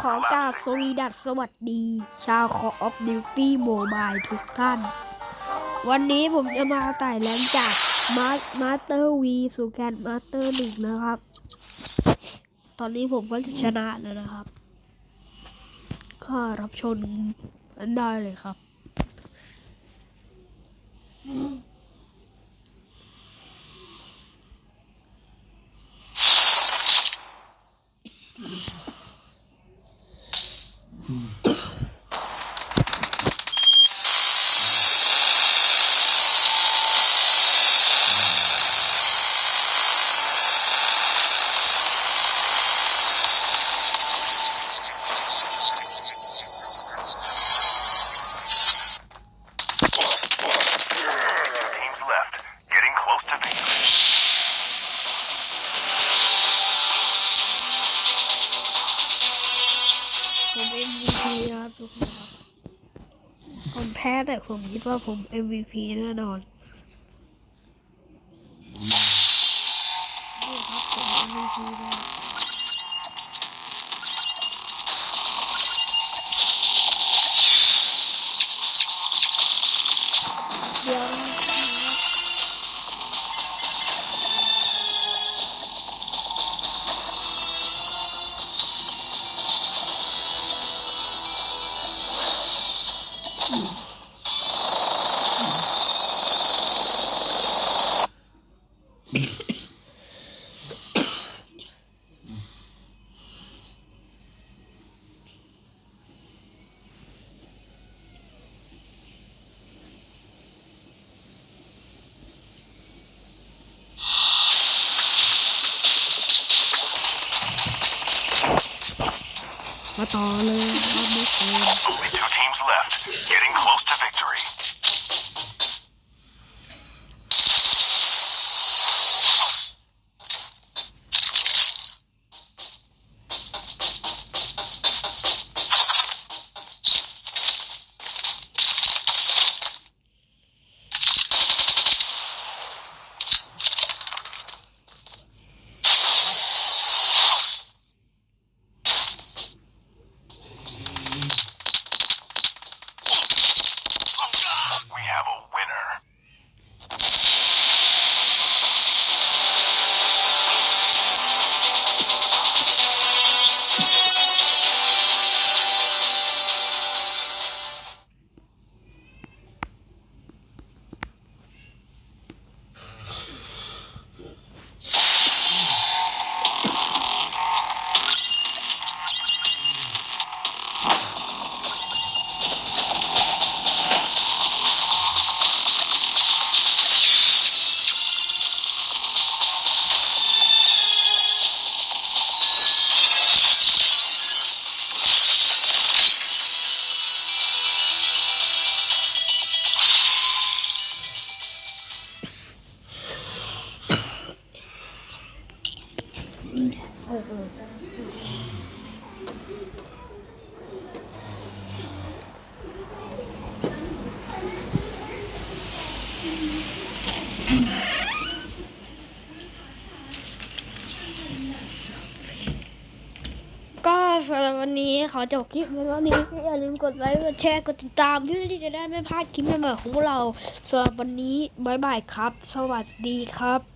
ขอกราบสวีดัสสวัสดี ชาวคออฟดิวตี้โมบายทุกท่าน วันนี้ผมจะมาไต่แรงจากมามาสเตอร์วีสู่แกนมาสเตอร์หนึ่งนะครับ ตอนนี้ผมก็ชนะแล้วนะครับ ก็รับชมกันได้เลยครับ Mm. MVP นะครับทุกคนครับผมแพ้แต่ผมคิดว่าผม MVP แน่นอนนี่ครับผม MVP แล้ว มาต่อเลยครับทุกคน Only two teams left. ก็สำหรับวันนี้ขอจบคลิปไว้เท่านี้อย่าลืมกดไลค์กดแชร์กดติดตามเพื่อที่จะได้ไม่พลาดคลิปใหม่ๆของพวกเราสำหรับวันนี้บ๊ายบายครับ สวัสดีครับ